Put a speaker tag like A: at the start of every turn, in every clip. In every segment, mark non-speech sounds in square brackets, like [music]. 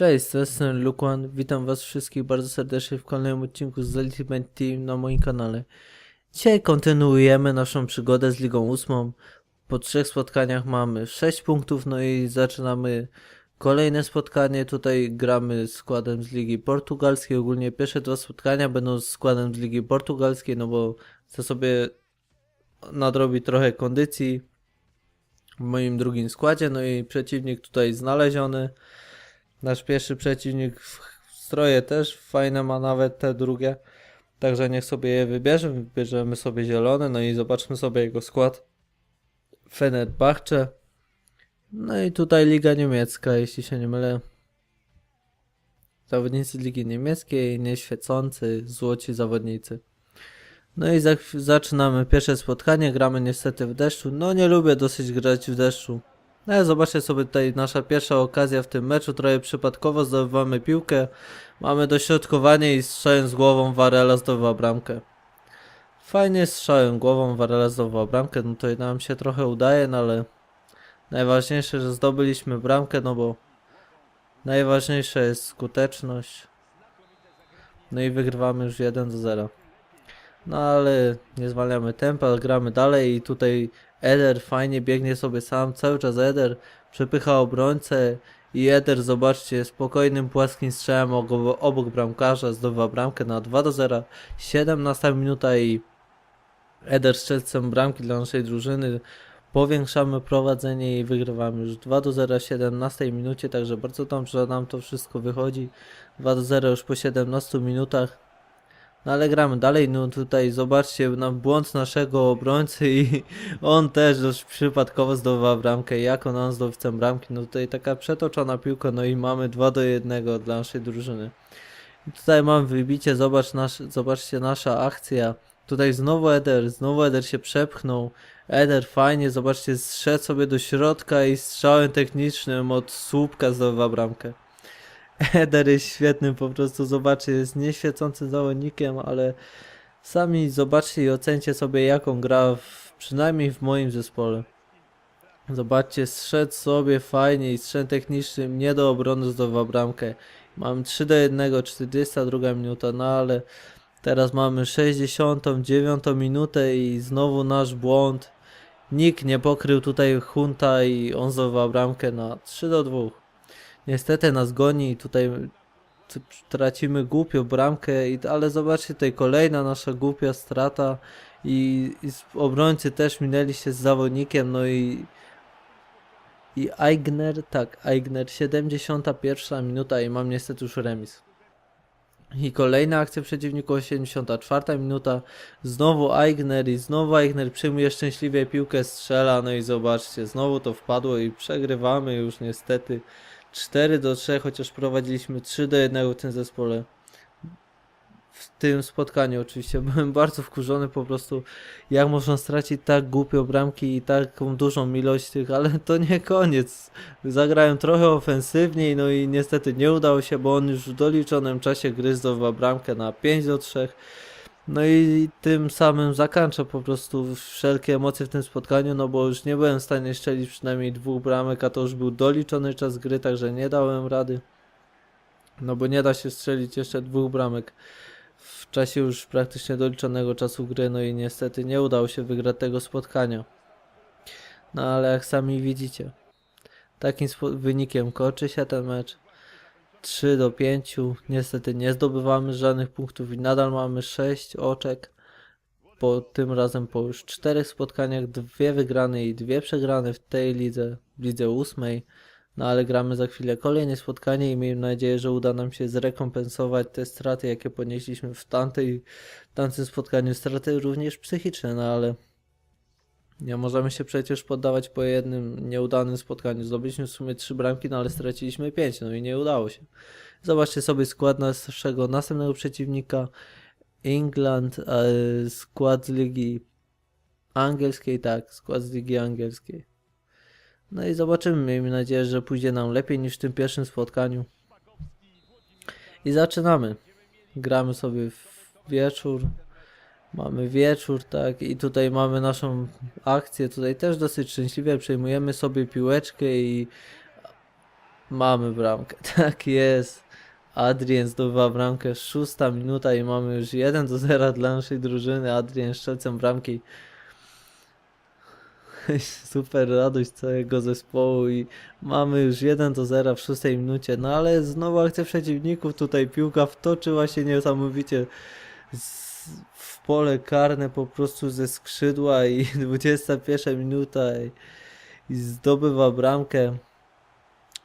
A: Cześć, z tej strony Lukwan. Witam was wszystkich bardzo serdecznie w kolejnym odcinku z Ultimate Team na moim kanale. Dzisiaj kontynuujemy naszą przygodę z Ligą 8. Po trzech spotkaniach mamy 6 punktów, no i zaczynamy kolejne spotkanie. Tutaj gramy składem z Ligi Portugalskiej. Ogólnie pierwsze dwa spotkania będą składem z Ligi Portugalskiej, no bo chcę sobie nadrobić trochę kondycji w moim drugim składzie. No i przeciwnik tutaj znaleziony. Nasz pierwszy przeciwnik w stroje też fajne ma nawet te drugie. Także niech sobie je wybierze. Wybierzemy sobie zielone, no i zobaczmy sobie jego skład. Fenerbahce. No i tutaj Liga Niemiecka, jeśli się nie mylę. Zawodnicy Ligi Niemieckiej, nieświecący, złoci zawodnicy. No i za, zaczynamy pierwsze spotkanie, gramy niestety w deszczu. No nie lubię dosyć grać w deszczu. No ale zobaczcie sobie tutaj nasza pierwsza okazja w tym meczu, trochę przypadkowo zdobywamy piłkę, mamy dośrodkowanie i strzałem głową Varela zdobywa bramkę. Fajnie strzałem głową Varela zdobywa bramkę, no to nam się trochę udaje, no ale najważniejsze, że zdobyliśmy bramkę, no bo najważniejsza jest skuteczność. No i wygrywamy już 1 do 0. No ale nie zwalniamy tempa, gramy dalej i tutaj Eder fajnie biegnie sobie sam, cały czas Eder przepycha obrońcę i Eder, zobaczcie, spokojnym, płaskim strzałem obok, bramkarza zdobywa bramkę na 2 do 0, 17 minuta i Eder strzelcem bramki dla naszej drużyny. Powiększamy prowadzenie i wygrywamy już 2 do 0 w 17 minucie, także bardzo dobrze nam to wszystko wychodzi. 2 do 0 już po 17 minutach. No ale gramy dalej, no tutaj zobaczcie na błąd naszego obrońcy i [laughs] on też dość przypadkowo zdobywa bramkę. Jako on zdobywcem bramki, no tutaj taka przetoczona piłka, no i mamy 2 do 1 dla naszej drużyny. I tutaj mam wybicie, zobacz nasz, zobaczcie nasza akcja. Tutaj znowu Eder, znowu Eder się przepchnął. Eder fajnie, zobaczcie, zszedł sobie do środka i strzałem technicznym od słupka zdobywa bramkę. Eder jest świetnym po prostu, zobaczcie, jest nieświecącym zawodnikiem, ale sami zobaczcie i ocencie sobie jaką gra, w, przynajmniej w moim zespole. Zobaczcie, zszedł sobie fajnie i strzem nie do obrony zdobywa bramkę. Mam 3 do 1, 42 minuta, no ale teraz mamy 69 minutę i znowu nasz błąd. Nikt nie pokrył tutaj Hunta i on zdobywa bramkę na 3 do 2. Niestety nas goni i tutaj tracimy głupio bramkę, ale zobaczcie tutaj kolejna nasza głupia strata i, i obrońcy też minęli się z zawodnikiem, no i i Aigner, tak, Aigner, 71 minuta i mam niestety już remis. I kolejna akcja przeciwników, 74 minuta, znowu Aigner i znowu Aigner przyjmuje szczęśliwie piłkę, strzela, no i zobaczcie, znowu to wpadło i przegrywamy już niestety 4 do 3, chociaż prowadziliśmy 3 do 1 w tym zespole. W tym spotkaniu oczywiście [laughs] byłem bardzo wkurzony po prostu, jak można stracić tak głupio bramki i taką dużą ilość tych, ale to nie koniec. Zagrałem trochę ofensywniej, no i niestety nie udało się, bo on już w doliczonym czasie gry bramkę na 5 do 3. No i tym samym zakończę po prostu wszelkie emocje w tym spotkaniu, no bo już nie byłem w stanie strzelić przynajmniej dwóch bramek, a to już był doliczony czas gry, także nie dałem rady. No bo nie da się strzelić jeszcze dwóch bramek w czasie już praktycznie doliczonego czasu gry, no i niestety nie udało się wygrać tego spotkania. No ale jak sami widzicie, takim wynikiem kończy się ten mecz. 3 do 5. Niestety nie zdobywamy żadnych punktów i nadal mamy 6 oczek. Po tym razem po już 4 spotkaniach, dwie wygrane i dwie przegrane w tej lidze, w lidze ósmej. No ale gramy za chwilę kolejne spotkanie i miejmy nadzieję, że uda nam się zrekompensować te straty, jakie ponieśliśmy w tamtej, w tamtym spotkaniu. Straty również psychiczne, no ale nie możemy się przecież poddawać po jednym nieudanym spotkaniu. Zdobyliśmy w sumie trzy bramki, no ale straciliśmy pięć, no i nie udało się. Zobaczcie sobie skład naszego następnego przeciwnika. England, e, skład z ligi angielskiej, tak, skład z ligi angielskiej. No i zobaczymy, miejmy nadzieję, że pójdzie nam lepiej niż w tym pierwszym spotkaniu. I zaczynamy. Gramy sobie w wieczór. Mamy wieczór, tak, i tutaj mamy naszą akcję, tutaj też dosyć szczęśliwie przejmujemy sobie piłeczkę i Mamy bramkę, [laughs] tak jest. Adrien zdobywa bramkę, szósta minuta i mamy już 1 do 0 dla naszej drużyny. Adrien strzelcem bramki. [laughs] Super radość całego zespołu i mamy już 1 do 0 w szóstej minucie. No ale znowu akcja przeciwników, tutaj piłka wtoczyła się niesamowicie z, w pole karne po prostu ze skrzydła i [laughs] 21 minuta i, i zdobywa bramkę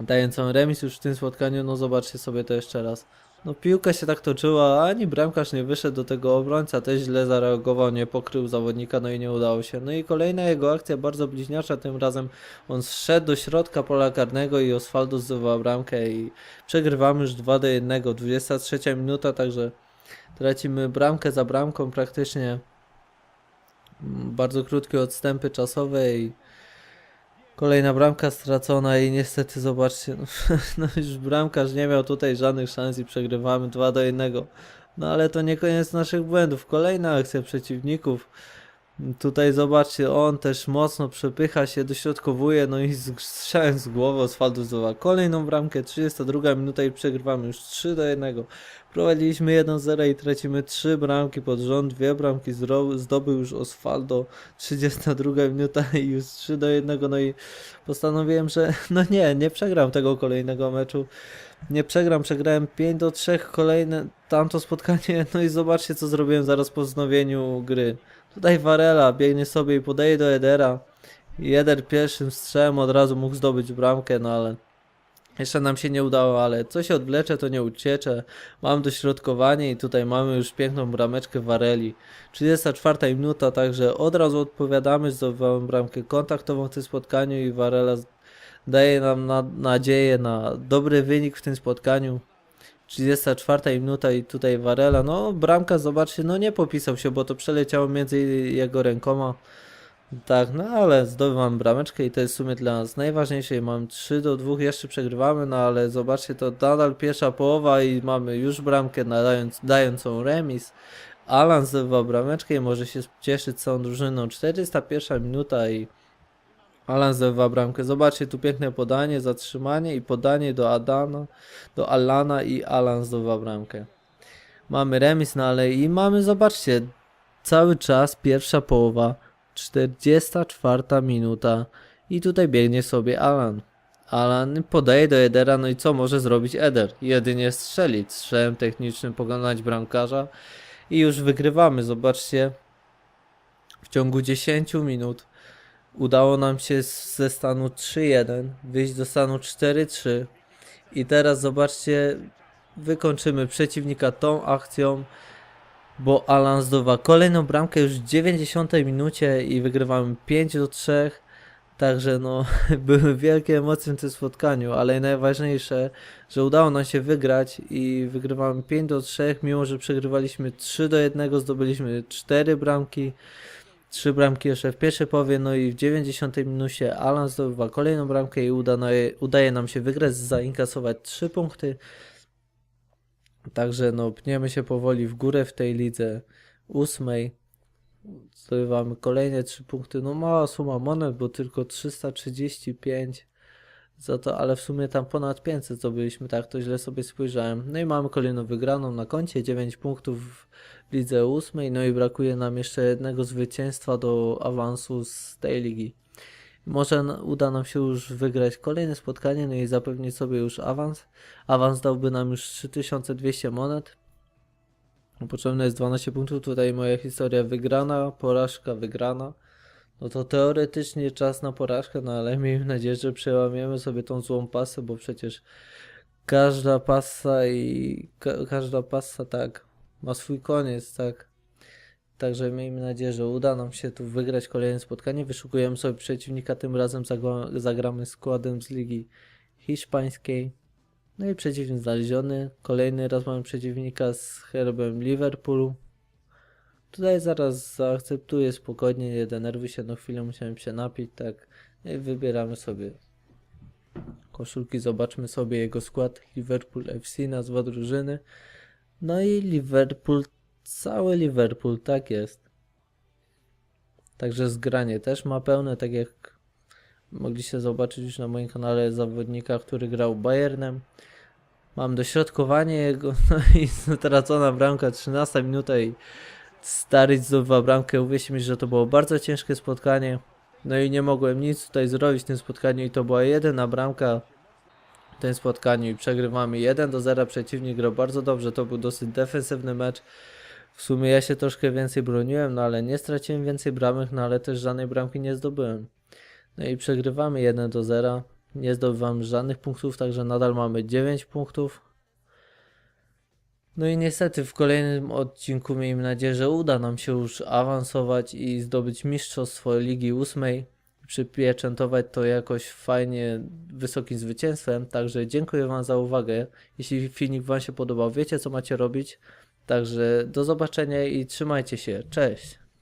A: dającą remis już w tym spotkaniu, no zobaczcie sobie to jeszcze raz. No piłka się tak toczyła, ani bramkarz nie wyszedł do tego obrońca, też źle zareagował, nie pokrył zawodnika, no i nie udało się. No i kolejna jego akcja bardzo bliźniacza, tym razem on zszedł do środka pola karnego i Osvaldo zdobywa bramkę i przegrywamy już 2 do 1, 23 minuta, także tracimy bramkę za bramką praktycznie. Mm, Bardzo krótkie odstępy czasowe i Kolejna bramka stracona i niestety zobaczcie, no, [laughs] no już bramkarz nie miał tutaj żadnych szans i przegrywamy 2 do 1. No ale to nie koniec naszych błędów. Kolejna akcja przeciwników. Tutaj zobaczcie, on też mocno przepycha się, dośrodkowuje, no i strzałem z głowy Osvaldo zdobywa kolejną bramkę, 32 minuta i przegrywamy już 3 do 1. Prowadziliśmy 1-0 i tracimy 3 bramki pod rząd, dwie bramki zdobył już Osvaldo, 32 minuta i już 3 do 1, no i postanowiłem, że no nie, nie przegram tego kolejnego meczu. Nie przegram, przegrałem 5 do 3 kolejne tamto spotkanie, no i zobaczcie co zrobiłem zaraz po wznowieniu gry. Tutaj Varela biegnie sobie i podaje do Edera. I Eder pierwszym strzałem od razu mógł zdobyć bramkę, no ale jeszcze nam się nie udało, ale co się odwlecze, to nie uciecze. Mam dośrodkowanie i tutaj mamy już piękną brameczkę Vareli. 34 minuta, także od razu odpowiadamy, zdobywamy bramkę kontaktową w tym spotkaniu i Varela z- daje nam na, nadzieję na dobry wynik w tym spotkaniu. 34 minuta i tutaj Varela, no bramka zobaczcie, no nie popisał się, bo to przeleciało między jego rękoma. Tak, no ale zdobywam brameczkę i to jest w sumie dla nas najważniejsze mam 3 do 2, jeszcze przegrywamy, no ale zobaczcie, to nadal pierwsza połowa i mamy już bramkę nadając, dającą remis. Alan zdobywa brameczkę i może się cieszyć całą drużyną. 401 minuta i Alan zdobywa bramkę. Zobaczcie, tu piękne podanie, zatrzymanie i podanie do Adana, do Alana i Alan zdobywa bramkę. Mamy remis, no ale i mamy, zobaczcie, cały czas pierwsza połowa, 44 minuta i tutaj biegnie sobie Alan. Alan podaje do Edera, no i co może zrobić Eder? Jedynie strzelić, strzałem technicznym pokonać bramkarza i już wygrywamy. Zobaczcie, w ciągu 10 minut udało nam się ze stanu 3-1 wyjść do stanu 4-3 i teraz zobaczcie, wykończymy przeciwnika tą akcją, bo Alan zdobywa kolejną bramkę już w 90 minucie i wygrywamy 5 do 3. Także no, [laughs] były wielkie emocje w tym spotkaniu, ale najważniejsze, że udało nam się wygrać i wygrywamy 5 do 3, mimo że przegrywaliśmy 3 do 1, zdobyliśmy 4 bramki. Trzy bramki jeszcze w pierwszej połowie, no i w 90 minucie Alan zdobywa kolejną bramkę i uda, udaje nam się wygrać, zainkasować 3 punkty. Także no, pniemy się powoli w górę w tej lidze ósmej. Zdobywamy kolejne 3 punkty. No mała suma monet, bo tylko 335 za to, ale w sumie tam ponad 500 zdobyliśmy, tak to źle sobie spojrzałem. No i mamy kolejną wygraną na koncie, 9 punktów w lidze ósmej, no i brakuje nam jeszcze jednego zwycięstwa do awansu z tej ligi. Może uda nam się już wygrać kolejne spotkanie, no i zapewnić sobie już awans. Awans dałby nam już 3200 monet. Potrzebne jest 12 punktów. Tutaj moja historia wygrana, porażka wygrana. No to teoretycznie czas na porażkę, no ale miejmy nadzieję, że przełamiemy sobie tą złą pasę, bo przecież każda pasa i ka każda pasa tak ma swój koniec, tak. Także miejmy nadzieję, że uda nam się tu wygrać kolejne spotkanie. Wyszukujemy sobie przeciwnika, tym razem zagramy składem z ligi hiszpańskiej. No i przeciwnik znaleziony. Kolejny raz mamy przeciwnika z herbem Liverpoolu. Tutaj zaraz zaakceptuję spokojnie, nie denerwuj się, no chwilę musiałem się napić, tak. I wybieramy sobie koszulki, zobaczmy sobie jego skład. Liverpool FC, nazwa drużyny. No i Liverpool, cały Liverpool, tak jest. Także zgranie też ma pełne, tak jak mogliście zobaczyć już na moim kanale zawodnika, który grał Bayernem. Mam dośrodkowanie jego, [laughs] no i stracona bramka, 13 minuta i stary zdobywa bramkę. Uwierzcie mi, że to było bardzo ciężkie spotkanie. No i nie mogłem nic tutaj zrobić w tym spotkaniu i to była jedyna bramka w tym spotkaniu i przegrywamy 1 do 0. Przeciwnik grał bardzo dobrze, to był dosyć defensywny mecz. W sumie ja się troszkę więcej broniłem, no ale nie straciłem więcej bramek, no ale też żadnej bramki nie zdobyłem. No i przegrywamy 1 do 0. Nie zdobywamy żadnych punktów, także nadal mamy 9 punktów. No i niestety w kolejnym odcinku miejmy nadzieję, że uda nam się już awansować i zdobyć mistrzostwo Ligi 8. Przypieczętować to jakoś fajnie wysokim zwycięstwem. Także dziękuję Wam za uwagę. Jeśli filmik Wam się podobał, wiecie co macie robić. Także do zobaczenia i trzymajcie się. Cześć!